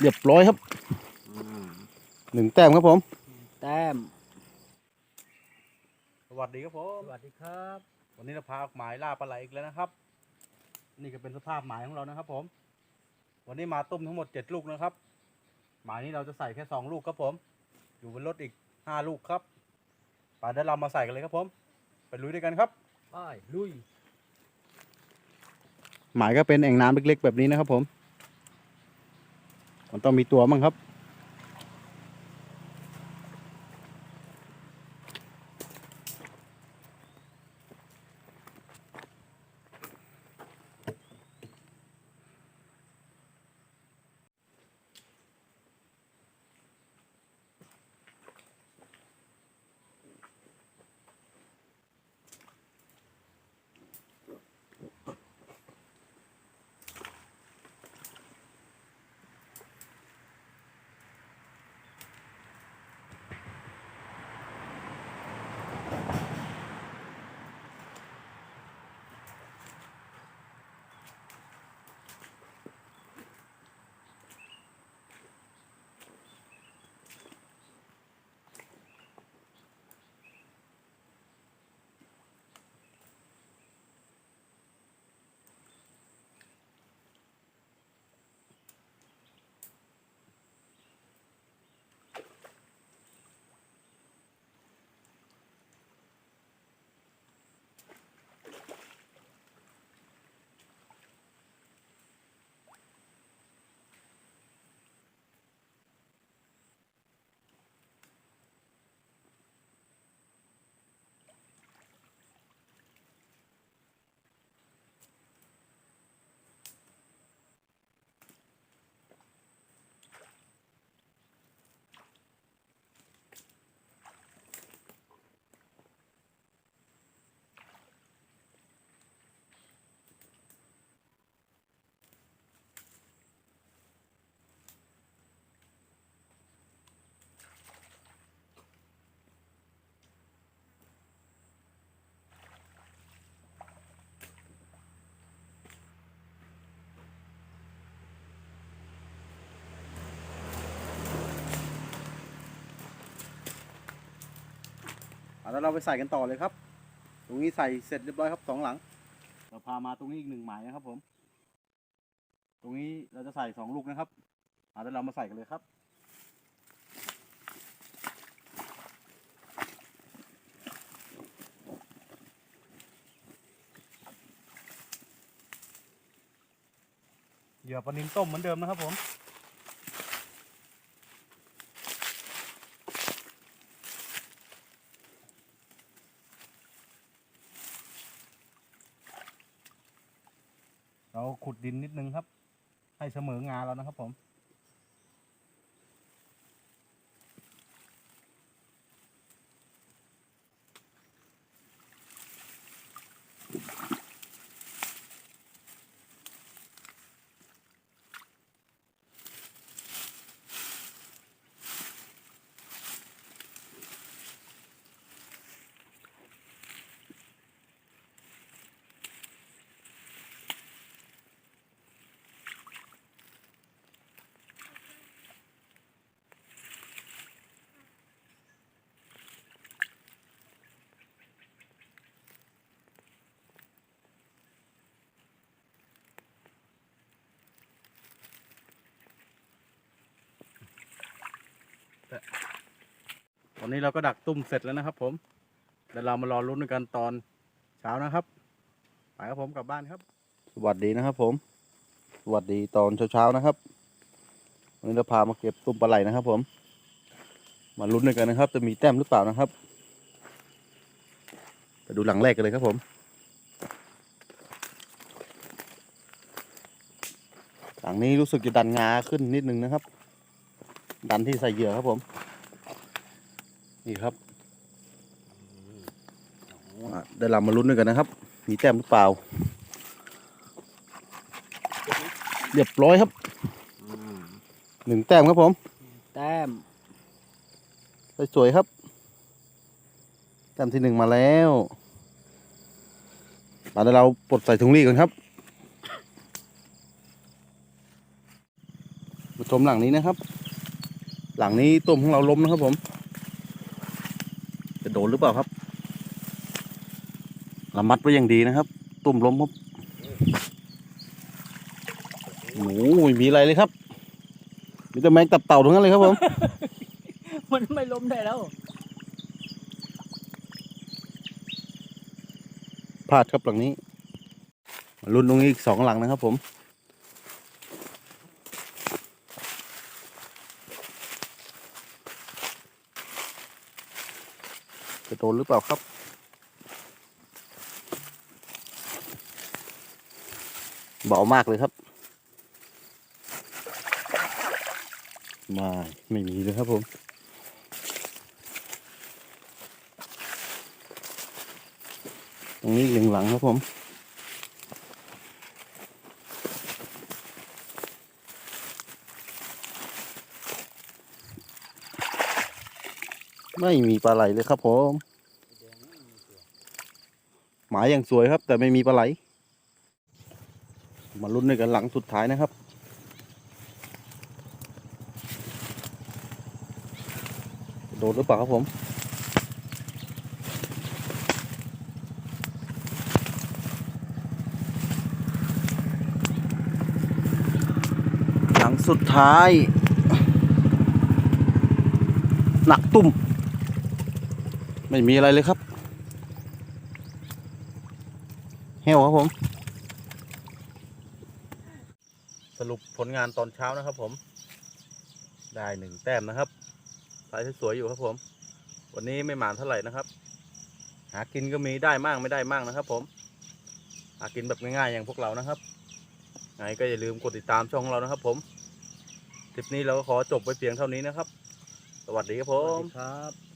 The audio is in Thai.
เรียบร้อยครับหนึ่งแต้มครับผม แต้ม สวัสดีครับผมสวัสดีครับ วันนี้เราพาหมายล่าปลาไหลอีกแล้วนะครับ นี่ก็เป็นสภาพหมายของเรานะครับ ผม วันนี้มาต้มทั้งหมดเจ็ดลูกนะครับ หมายนี้เราจะใส่แค่สองลูกครับผม อยู่บนรถอีกห้าลูกครับป่าเดี๋ยวเรามาใส่กันเลยครับผม ไปลุยด้วยกันครับไปลุยหมายก็เป็นแอ่งน้ำเล็กๆแบบนี้นะครับผม มันต้องมีตัวมั้งครับ แล้วเราไปใส่กันต่อเลยครับ ตรงนี้ใส่เสร็จเรียบร้อยครับสองหลัง เราพามาตรงนี้อีกหนึ่งหมายนะครับผม ตรงนี้เราจะใส่สองลูกนะครับเอาแล้วเรามาใส่กันเลยครับเหยื่อปลานิลต้มเหมือนเดิมนะครับผม เราขุดดินนิดนึงครับ ให้เสมองาแล้วนะครับผม อนนี้เราก็ดักตุ้มเสร็จแล้วนะครับ ผมเดี๋ยวเรามารอลุ้นกันตอนเช้านะครับไปครับผมกลับบ้านครับ สวัสดีนะครับ ผม สวัสดีตอนเช้าๆนะครับ วันนี้เราพามาเก็บตุ้มปลาไหลนะครับ ผม มาลุ้นกันนะครับ จะมีแต้มหรือเปล่านะครับไปดูหลังแรกกันเลยครับผมหลังนี้รู้สึกจะดันงาขึ้นนิดนึงนะครับ ดันที่ใส่เหยื่อครับผม นี่ครับอะเดี๋ยวเรามาลุ้นด้วยกันนะครับ มีแต้มหรือเปล่า เรียบร้อยครับหนึ่งแต้มครับผม แต้มสวยๆครับแต้มที่หนึ่งมาแล้วมาเดี๋ยวเราปลดใส่ถุงรีกันครับมาชมหลังนี้นะครับ หลังนี้ตุ่มของเราล้มนะครับผม จะโดนหรือเปล่าครับระมัดไว้อย่างดีนะครับ ตุ่มล้มครับโอ้โหไม่มีอะไรเลยครับ มีแต่แมงตับเต่าทั้งนั้นเลยครับผม มันไม่ล้มได้แล้วพลาดครับหลังนี้มาลุ้นตรงนี้อีกสองหลังนะครับผม จะโดนหรือเปล่าครับ เบามากเลยครับไม่ไม่มีเลยครับผมตรงนี้อีกหนึ่งหลังครับผม ไม่มีปลาไหลเลยครับผมหมายอย่างสวยครับ แต่ไม่มีปลาไหล มาลุ้นในกันหลังสุดท้ายนะครับ โดนหรือเปล่าครับผมหลังสุดท้าย หนักตุ่ม ไม่มีอะไรเลยครับเฮวครับผม สรุปผลงานตอนเช้านะครับผม ได้หนึ่งแต้มนะครับสายสวยๆอยู่ครับผม วันนี้ไม่หมานเท่าไหร่นะครับ หากินก็มีได้มั่งไม่ได้มั่งนะครับ ผม หากินแบบง่ายๆอย่างพวกเรานะครับ ไงก็อย่าลืมกดติดตามช่องเรานะครับ ผม คลิปนี้เราก็ขอจบไปเพียงเท่านี้นะครับ สวัสดีครับผสวัสมดีครับ